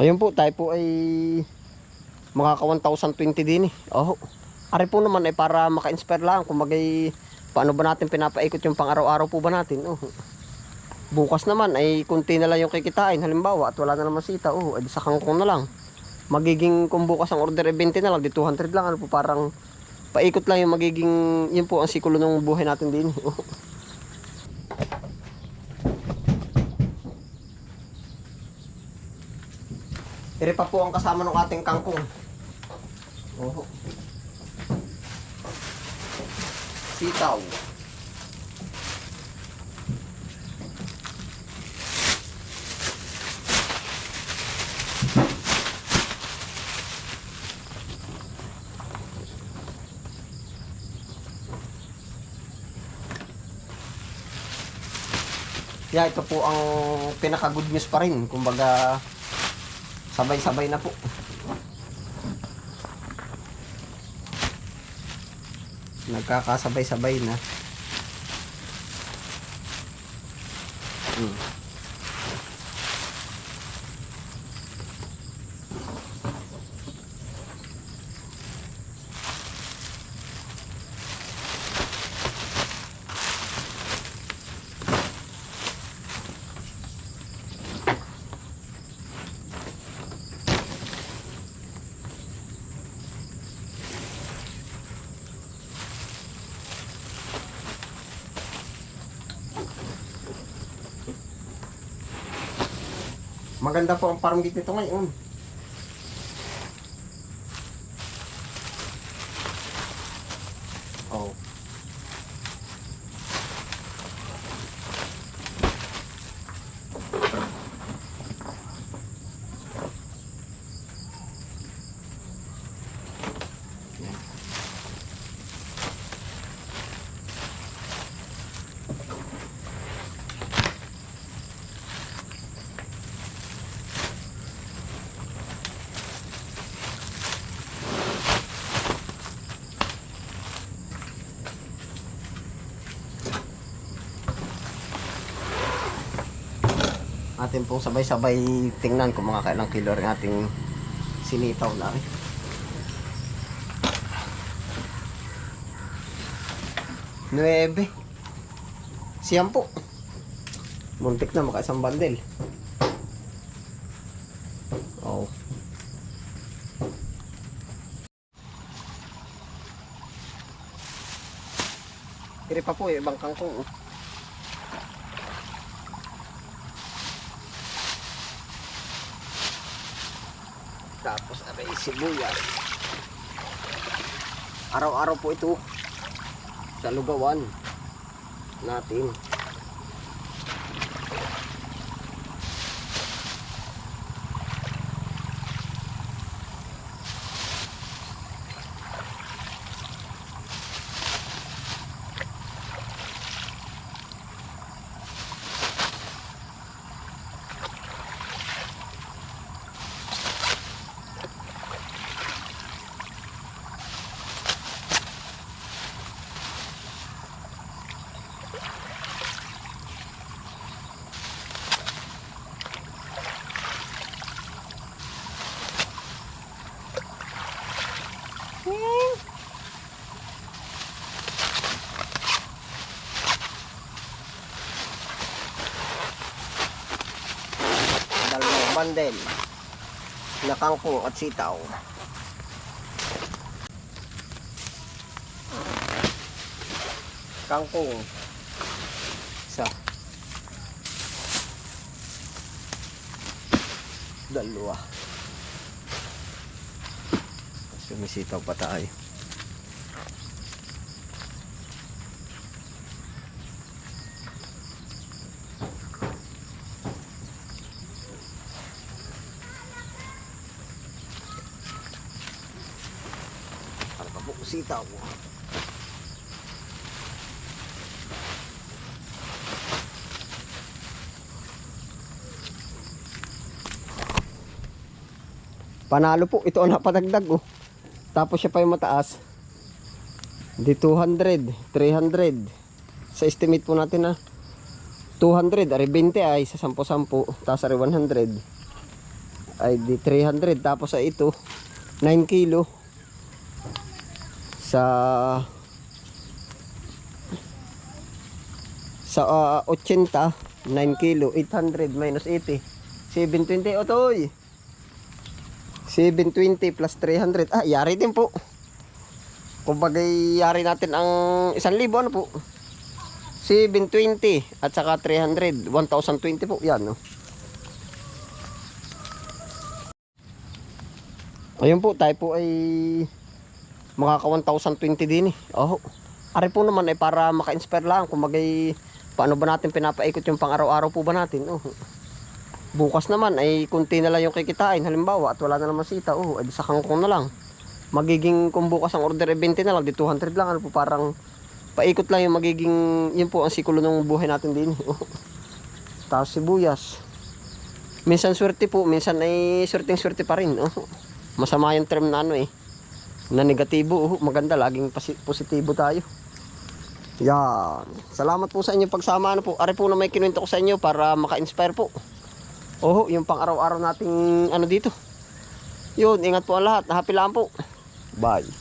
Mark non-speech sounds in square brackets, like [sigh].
Ayun po, tayo po ay makaka 1,020 din eh. Oh. Ari po naman ay para maka-inspire lang kung magay paano ba natin pinapaikot yung pang-araw-araw po ba natin. Oh. Bukas naman ay kunti na lang yung kikitain halimbawa at wala na naman sita. Oh, ay di sa kangkong na lang. Magiging kung bukas ang order ay 20 na lang, di 200 lang ano po parang paikot lang yung magiging yun po ang sikulo ng buhay natin din. [laughs] Oh. Iri pa po ang kasama ng ating kangkong. Oh. Sitaw. Yeah, ito po ang pinaka good news pa rin. Kumbaga, sabay-sabay na po. Nagkakasabay-sabay na. Hmm. Maganda po ang farm gate nito ngayon. Oh. Yan. Atin pong sabay-sabay tingnan kung mga kailang kilo rin ating sinitaw na rin. Nuebe. Siyam po. Muntik na maka isang bandel. Oh. Kiri pa po eh, ibang kangkong. oh. Tapos aray sibuyas. Araw-araw po ito sa lugawan natin. Bandel na kangkong at sitaw. Kangkong. Isa. Dalawa. Sumisitaw pa tayo. Po sitaw. Panalo po. Ito ang napadagdag oh. Tapos siya pa yung mataas. Di 200, 300. Sa estimate po natin na 200, ari 20 ay sa 10-10. Tapos ari 100. ay di 300 tapos ay ito 9 kilo sa sa ah, 80 9 kilo 800 minus 80 720 otoy 720 plus 300 ah yari din po. Kumbaga yari natin ang 1,000 ano po? 720 at saka 300 1020 po yan no? Ayun po, tayo po ay makaka 1,020 din eh. Oh. Ari po naman ay para maka-inspire lang kung magay paano ba natin pinapaikot yung pang-araw-araw po ba natin. Oh. Bukas naman ay kunti na lang yung kikitain halimbawa at wala na naman sita. Oh, ay di sa kangkong na lang. Magiging kung bukas ang order ay 20 na lang, di 200 lang ano po parang paikot lang yung magiging yun po ang sikulo ng buhay natin din. Oh. Tapos sibuyas. Minsan swerte po, minsan ay swerteng swerte pa rin. Oh. Masama yung term na ano eh. Na negatibo, oh, maganda laging positibo tayo. Yan. Salamat po sa inyo pagsama ano po. Ari po na may kinuwento ko sa inyo para maka-inspire po. Oh, yung pang araw-araw nating ano dito. Yun, ingat po ang lahat. Happy lang po. Bye.